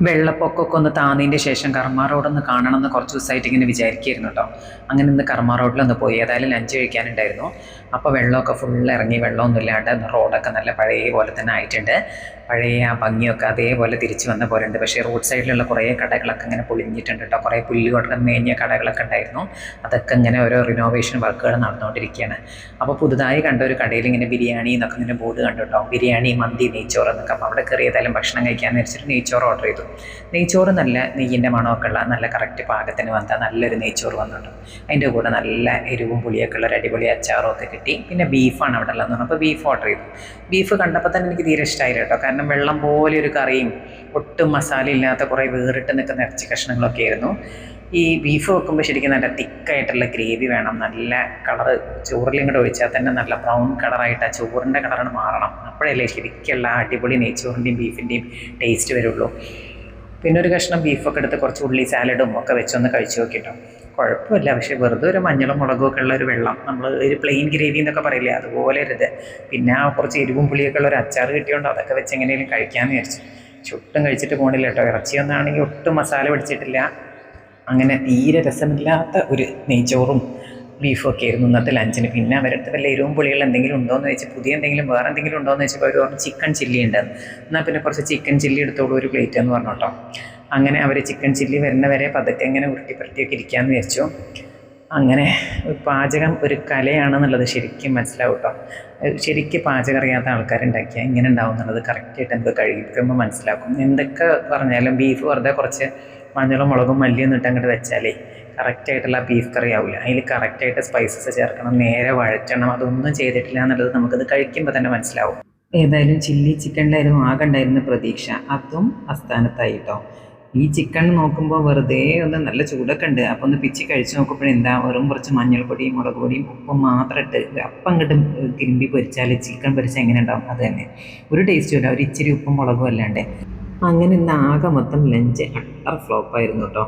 വെള്ളപ്പൊക്കമൊക്കെ ഒന്ന് താന്നതിന്റെ ശേഷം കർമ്മ റോഡൊന്ന് കാണണമെന്ന് കുറച്ച് ദിവസമായിട്ട് ഇങ്ങനെ വിചാരിക്കുകയായിരുന്നു കേട്ടോ. അങ്ങനെ ഇന്ന് കർമ്മ റോഡിലൊന്ന് പോയി. ഏതായാലും ലഞ്ച് കഴിക്കാനുണ്ടായിരുന്നു. അപ്പോൾ വെള്ളമൊക്കെ ഫുൾ ഇറങ്ങി വെള്ളമൊന്നും ഇല്ലാണ്ട് റോഡൊക്കെ നല്ല പഴയ പോലെ തന്നെ ആയിട്ടുണ്ട്. പഴയ ആ ഭംഗിയൊക്കെ അതേപോലെ തിരിച്ചു വന്ന പോലെ ഉണ്ട്. പക്ഷേ റോഡ് സൈഡിലുള്ള കുറേ കടകളൊക്കെ ഇങ്ങനെ പൊളിഞ്ഞിട്ടുണ്ട് കേട്ടോ. കുറേ പുല്ലുകൊണ്ടൊക്കെ മേഞ്ഞ കടകളൊക്കെ ഉണ്ടായിരുന്നു. അതൊക്കെ ഇങ്ങനെ ഓരോ റിനോവേഷൻ വർക്കുകൾ നടന്നുകൊണ്ടിരിക്കുകയാണ്. അപ്പോൾ പുതുതായി കണ്ട ഒരു കടയിൽ ഇങ്ങനെ ബിരിയാണി എന്നൊക്കെ ഇങ്ങനെ ബോർഡ് കണ്ടു കേട്ടോ. ബിരിയാണി മന്തി നെയ്ച്ചോറ് എന്നൊക്കെ. അപ്പോൾ അവിടെ കയറി ഏതായാലും ഭക്ഷണം കഴിക്കാമെന്ന് വെച്ചിട്ട് നെയ്ച്ചോറ് ഓർഡർ ചെയ്തു. നെയ്ച്ചോറ് നല്ല നെയ്യിന്റെ മണമൊക്കെ ഉള്ള നല്ല കറക്റ്റ് പാകത്തിന് വന്ന നല്ലൊരു നെയ്ച്ചോറ് വന്നിട്ടുണ്ട്. അതിന്റെ കൂടെ നല്ല എരിവും പുളിയൊക്കെ ഉള്ള ഒരു അടിപൊളി അച്ചാറും ഒക്കെ കിട്ടി. പിന്നെ ബീഫാണ് അവിടെ ഉള്ളതെന്ന് പറഞ്ഞപ്പോൾ ബീഫ് ഓർഡർ ചെയ്തു. ബീഫ് കണ്ടപ്പോൾ തന്നെ എനിക്ക് തീരെ ഇഷ്ടമായില്ല കേട്ടോ. കാരണം വെള്ളം പോലെ ഒരു കറിയും ഒട്ടും മസാല ഇല്ലാത്ത കുറേ വേറിട്ട് നിൽക്കുന്ന ഇറച്ചി കഷ്ണങ്ങളൊക്കെ ആയിരുന്നു. ഈ ബീഫ് വെക്കുമ്പോൾ ശരിക്കും നല്ല തിക്കായിട്ടുള്ള ഗ്രേവി വേണം. നല്ല കളറ് ചോറിലും കൂടെ ഒഴിച്ചാൽ തന്നെ നല്ല ബ്രൗൺ കളറായിട്ട് ആ ചോറിന്റെ കളറാണ് മാറണം. അപ്പോഴല്ലേ ശരിക്കുള്ള അടിപൊളി നെയ്ച്ചോറിന്റെയും ബീഫിന്റെയും ടേസ്റ്റ് വരുള്ളൂ. പിന്നെ ഒരു കഷ്ണം ബീഫൊക്കെ എടുത്ത് കുറച്ച് ഉള്ളി സാലഡും ഒക്കെ വെച്ചൊന്ന് കഴിച്ചു നോക്കിട്ടോ. കുഴപ്പമില്ല. പക്ഷേ വെറുതെ ഒരു മഞ്ഞളും മുളകും ഒക്കെ ഉള്ള ഒരു വെള്ളം. നമ്മൾ ഒരു പ്ലെയിൻ ഗ്രേവി എന്നൊക്കെ പറയില്ലേ? അതുപോലെ ഒരു ഇത്. പിന്നെ കുറച്ച് എരിവും പുളിയൊക്കെ ഉള്ള ഒരു അച്ചാർ കിട്ടിയോണ്ട് അതൊക്കെ വെച്ച് എങ്ങനെയും കഴിക്കാമെന്ന് വിചാരിച്ചു. ചുട്ടും കഴിച്ചിട്ട് പോകണില്ല കേട്ടോ. ഇറച്ചിയൊന്നാണെങ്കിൽ ഒട്ടും മസാല പിടിച്ചിട്ടില്ല. അങ്ങനെ തീരെ രസമില്ലാത്ത ഒരു നെയ്ച്ചോറും ബീഫും ഒക്കെ ആയിരുന്നു ഇന്നത്തെ ലഞ്ചിന്. പിന്നെ അവരടുത്ത് വല്ല എരിവും പുളികൾ എന്തെങ്കിലും ഉണ്ടോ എന്ന് പുതിയ എന്തെങ്കിലും വേറെ എന്തെങ്കിലും ഉണ്ടോ എന്ന് വെച്ചപ്പോൾ അവർ പറഞ്ഞു ചിക്കൻ ചില്ലി ഉണ്ട് എന്നാൽ പിന്നെ കുറച്ച് ചിക്കൻ ചില്ലി എടുത്തോളൂ ഒരു പ്ലേറ്റ് എന്ന് പറഞ്ഞു കേട്ടോ. അങ്ങനെ അവർ ചിക്കൻ ചില്ലി വരുന്നവരെ പതുക്കെ ഇങ്ങനെ ഉരുട്ടി പുരട്ടിയൊക്കെ ഇരിക്കാമെന്ന് വിചാരിച്ചു. അങ്ങനെ പാചകം ഒരു കലയാണെന്നുള്ളത് ശരിക്കും മനസ്സിലാവും കേട്ടോ. ശരിക്കും പാചകം അറിയാത്ത ആൾക്കാരുണ്ടാക്കിയാൽ ഇങ്ങനെ ഉണ്ടാവും എന്നുള്ളത് കറക്റ്റായിട്ട് നമുക്ക് കഴിക്കുമ്പോൾ മനസ്സിലാക്കും. എന്തൊക്കെ പറഞ്ഞാലും ബീഫ് വെറുതെ കുറച്ച് മഞ്ഞളും മുളകും മല്ലിയും ഇട്ട് അങ്ങോട്ട് വെച്ചാലേ കറക്റ്റായിട്ടുള്ള ബീഫ് കറി ആവില്ല അതിൽ കറക്റ്റായിട്ട് സ്പൈസസ് ചേർക്കണം നേരെ വഴറ്റണം അതൊന്നും ചെയ്തിട്ടില്ല എന്നുള്ളത് നമുക്കത് കഴിക്കുമ്പോൾ തന്നെ മനസ്സിലാവും. ഏതായാലും ചില്ലി ചിക്കനിലായിരുന്നു ആകെ ഉണ്ടായിരുന്ന പ്രതീക്ഷ. അതും അസ്ഥാനത്തായി കേട്ടോ ഈ ചിക്കൻ നോക്കുമ്പോൾ വെറുതെ ഒന്ന് നല്ല ചൂടൊക്കെ ഉണ്ട്. അപ്പോൾ ഒന്ന് പിച്ചി കഴിച്ച് നോക്കുമ്പോഴെന്താ വെറും കുറച്ച് മഞ്ഞൾപ്പൊടിയും മുളക് പൊടിയും ഉപ്പും മാത്രം ഇട്ട് അപ്പം അങ്ങോട്ട് തിരുമ്പി പൊരിച്ചാൽ ചിക്കൻ പൊരിച്ചാൽ എങ്ങനെ ഉണ്ടാവും? അത് തന്നെ. ഒരു ടേസ്റ്റും ഇല്ല. ഒരു ഇച്ചിരി ഉപ്പും മുളകും അല്ലാണ്ട്. അങ്ങനെ ഇന്ന് ആകെ മൊത്തം ലഞ്ച് അട്ടർ ഫ്ലോപ്പായിരുന്നു കേട്ടോ